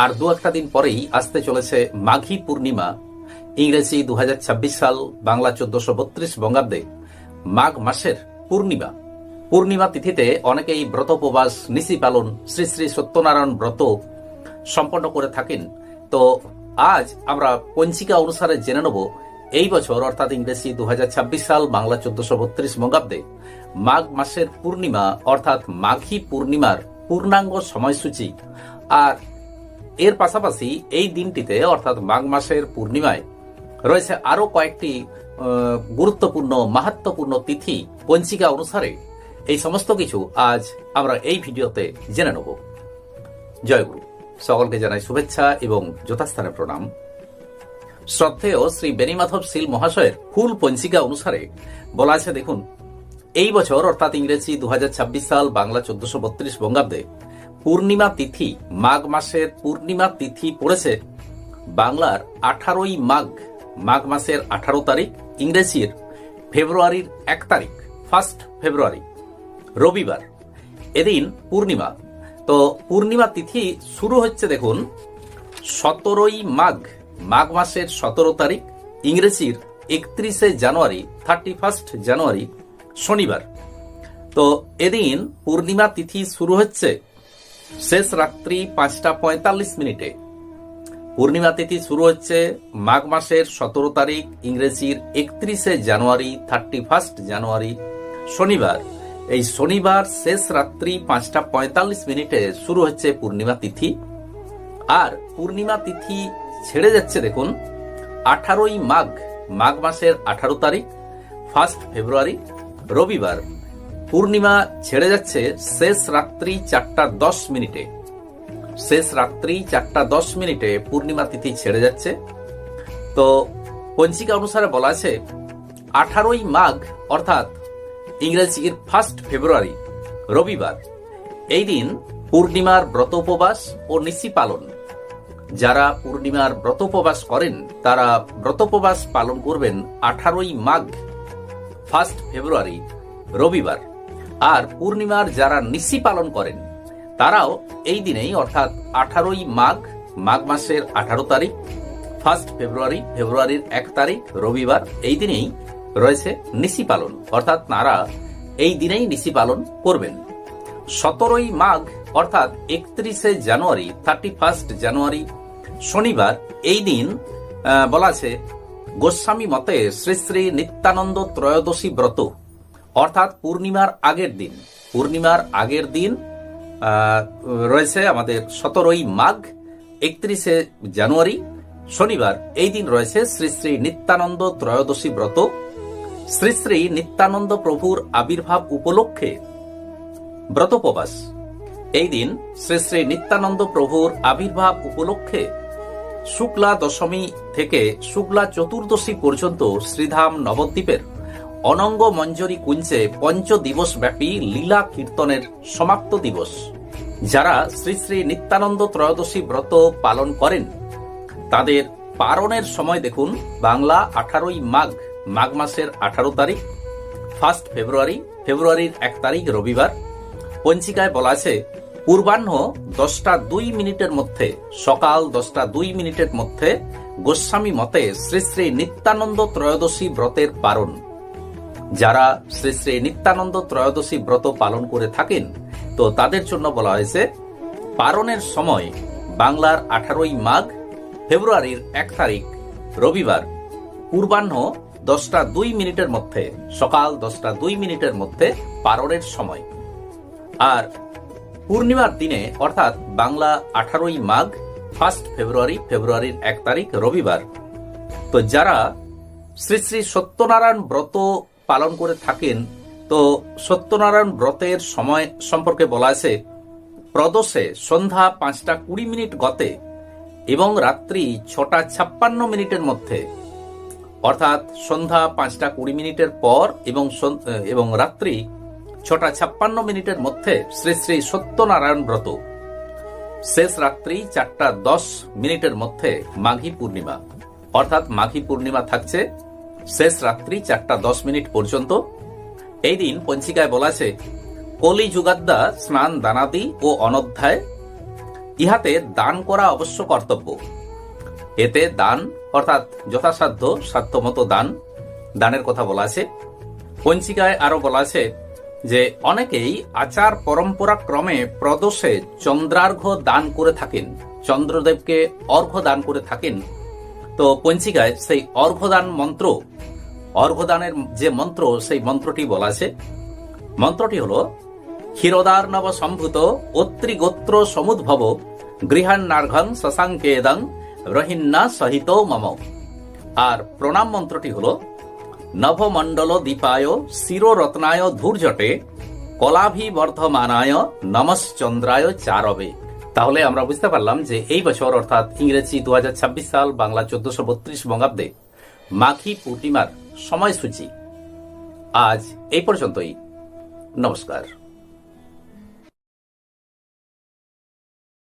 আর দু একটা দিন পরেই আসতে চলেছে মাঘী পূর্ণিমা। ইংরেজি দু হাজার ছাব্বিশ সাল, বাংলা চোদ্দশো বত্রিশ বঙ্গাব্দে মাঘ মাসের পূর্ণিমা। পূর্ণিমা তিথিতে অনেকেই ব্রত উপবাস, নিশি পালন, শ্রী শ্রী সত্যনারায়ণ ব্রত সম্পন্ন করে থাকেন। তো আজ আমরা পঞ্চিকা অনুসারে জেনে নেব, এই বছর অর্থাৎ ইংরেজি দু হাজার ছাব্বিশ সাল, বাংলা চোদ্দশো বত্রিশ বঙ্গাব্দে মাঘ মাসের পূর্ণিমা, অর্থাৎ মাঘী পূর্ণিমার পূর্ণাঙ্গ সময়সূচি। আর এর পাশাপাশি এই দিনটিতে, অর্থাৎ মাঘ মাসের পূর্ণিমায়, রয়েছে আরও কয়েকটি গুরুত্বপূর্ণ মাহাত্মপূর্ণ তিথি পঞ্চিকা অনুসারে। এই সমস্ত কিছু আজ আমরা এই ভিডিওতে জেনে নেব। জয়গুরু সকলকে জানাই শুভেচ্ছা এবং যথাস্থানে প্রণাম। শ্রদ্ধেয় শ্রী বেনিমাধব শীল মহাশয়ের ফুল পঞ্চিকা অনুসারে বলা আছে, দেখুন, এই বছর, অর্থাৎ ইংরেজি দু হাজার ছাব্বিশ সাল, বাংলা চোদ্দশো বত্রিশ বঙ্গাব্দে পূর্ণিমা তিথি, মাঘ মাসের পূর্ণিমা তিথি পড়েছে বাংলার আঠারোই মাঘ। মাঘ মাসের আঠারো তারিখ, ইংরেজির ফেব্রুয়ারির এক তারিখ ফার্স্ট ফেব্রুয়ারি রবিবার, এদিন পূর্ণিমা। তো পূর্ণিমা তিথি শুরু হচ্ছে দেখুন, সতেরোই মাঘ মাঘ মাসের সতেরো তারিখ, ইংরেজির একত্রিশে জানুয়ারি থার্টি ফার্স্ট জানুয়ারি, শনিবার। তো এদিন পূর্ণিমা তিথি শুরু হচ্ছে শেষ রাত্রি পাঁচটা পঁয়তাল্লিশ মিনিটে। পূর্ণিমা তিথি শুরু হচ্ছে মাঘ মাসের সতেরো তারিখ, ইংরেজির একত্রিশে জানুয়ারি থার্টি ফার্স্ট জানুয়ারি, শনিবার। এই শনিবার শেষ রাত্রি পাঁচটা পঁয়তাল্লিশ মিনিটে শুরু হচ্ছে পূর্ণিমা তিথি। আর পূর্ণিমা তিথি ছেড়ে যাচ্ছে দেখুন, আঠারোই মাঘ মাঘ মাসের আঠারো তারিখ ফার্স্ট ফেব্রুয়ারি রবিবার। পূর্ণিমা ছেড়ে যাচ্ছে শেষ রাত্রি চারটা দশ মিনিটে। শেষ রাত্রি চারটা দশ মিনিটে পূর্ণিমা তিথি ছেড়ে যাচ্ছে। তো পঞ্চিকা অনুসারে বলা আছে, আঠারোই মাঘ, অর্থাৎ ইংরেজির ফার্স্ট ফেব্রুয়ারি রবিবার, এই দিন পূর্ণিমার ব্রত উপবাস ও নিশি পালন। যারা পূর্ণিমার ব্রত উপবাস করেন, তারা ব্রত উপবাস পালন করবেন আঠারোই মাঘ ফার্স্ট ফেব্রুয়ারি রবিবার। আর পূর্ণিমার যারা নিশি পালন করেন, তারাও এই দিনেই অর্থাৎ আঠারোই মাঘ মাঘ মাসের আঠারো তারিখ, ফার্স্ট ফেব্রুয়ারি, ফেব্রুয়ারির এক তারিখ, রবিবার, এই দিনেই রয়েছে নিশি পালন। অর্থাৎ তারা এই দিনেই নিশি পালন করবেন। সতেরোই মাঘ, অর্থাৎ একত্রিশে জানুয়ারি থার্টি ফার্স্ট জানুয়ারি, শনিবার, এই দিন বলা আছে, গোস্বামী মতে শ্রী শ্রী নিত্যানন্দ ত্রয়োদশী ব্রত। অর্থাৎ পূর্ণিমার আগের দিন। পূর্ণিমার আগের দিন রয়েছে আমাদের সতেরোই মাঘ, একত্রিশে জানুয়ারি, শনিবার। এই দিন রয়েছে শ্রী শ্রী নিত্যানন্দ ত্রয়োদশী ব্রত। শ্রী শ্রী নিত্যানন্দ প্রভুর আবির্ভাব উপলক্ষে ব্রতোপবাস। এই দিন শ্রী শ্রী নিত্যানন্দ প্রভুর আবির্ভাব উপলক্ষে শুক্লা দশমী থেকে শুক্লা চতুর্দশী পর্যন্ত শ্রীধাম নবদ্বীপের অনঙ্গ মঞ্জরি কুঞ্জে পঞ্চ দিবস ব্যাপী লীলা কীর্তনের সমাপ্ত দিবস। যারা শ্রী শ্রী নিত্যানন্দ ত্রয়োদশী ব্রত পালন করেন, তাদের পারণের সময় দেখুন বাংলা আঠারোই মাঘ মাঘ মাসের আঠারো তারিখ, ফার্স্ট ফেব্রুয়ারি, ফেব্রুয়ারির এক তারিখ রবিবার। পঞ্চিকায় বলা আছে, পূর্বাহ্ন দশটা দুই মিনিটের মধ্যে, সকাল দশটা দুই মিনিটের মধ্যে গোস্বামী মতে শ্রী শ্রী নিত্যানন্দ ত্রয়োদশী ব্রতের পারণ। যারা শ্রী শ্রী নিত্যানন্দ ত্রয়োদশী ব্রত পালন করে থাকেন, তো তাদের জন্য বলা হয়েছে, পারণের সময় বাংলার আঠারোই মাঘ, ফেব্রুয়ারির এক তারিখ, রবিবার, পূর্বাহ্ন দশটা দুই মিনিটের মধ্যে, সকাল দশটা দুই মিনিটের মধ্যে পারণের সময়। আর পূর্ণিমার দিনে, অর্থাৎ বাংলা আঠারোই মাঘ, ফার্স্ট ফেব্রুয়ারি, ফেব্রুয়ারির এক তারিখ, রবিবার। তো যারা শ্রী শ্রী সত্যনারায়ণ ব্রত পালন করে থাকেন, তো সত্যনারায়ণ ব্রতের সময় সম্পর্কে বলা আছে, প্রদোষে সন্ধ্যা পাঁচটা কুড়ি মিনিট গতে এবং রাত্রি ছটা ছাপ্পান্ন মিনিটের মধ্যে। অর্থাৎ সন্ধ্যা পাঁচটা কুড়ি মিনিটের পর এবং এবং রাত্রি ছটা ছাপ্পান্ন মিনিটের মধ্যে শ্রী শ্রী সত্যনারায়ণ ব্রত। শেষ রাত্রি চারটা দশ মিনিটের মধ্যে মাঘী পূর্ণিমা। অর্থাৎ মাঘী পূর্ণিমা থাকছে শেষ রাত্রি চারটা দশ মিনিট পর্যন্ত। এই দিন পঞ্চিকায় বলা আছে কলি যুগাদ্দা স্নান দানাদি ও অনধ্যায়, ইহাতে দান করা অবশ্য কর্তব্য। এতে দান, অর্থাৎ যথাসাধ্য সাধ্যমতো দান, দানের কথা বলা আছে। পঞ্চিকায় আরও বলা আছে যে, অনেকেই আচার পরম্পরা ক্রমে প্রদোষে চন্দ্রার্ঘ্য দান করে থাকেন, চন্দ্রদেবকে অর্ঘ্য দান করে থাকেন। তো পঞ্চিকায় সেই অর্ঘ্যদান মন্ত্র অর্ঘ্যদানের যে মন্ত্র, সেই মন্ত্রটি বলা আছে মন্ত্রটি হল ক্ষীরদার নব সম্ভূত অত্রি গোত্র সমুদ্ভব গৃহান্নার্ঘং শশাঙ্কেদং রহিন্না সহিত মম। আর প্রণাম মন্ত্রটি হল, নভমণ্ডল দীপায় শিররত্নায় ধূর্জটে কলাভিবর্ধমানায় নমশ্চন্দ্রায় চারবে। তাহলে আমরা বুঝতে পারলাম যে এই বছর, অর্থাৎ ইংরেজি দু হাজার ছাব্বিশ সাল, বাংলা চোদ্দশো বত্রিশ বঙ্গাব্দে মাঘী পূর্ণিমার সময়সূচি। আজ এই পর্যন্তই। নমস্কার।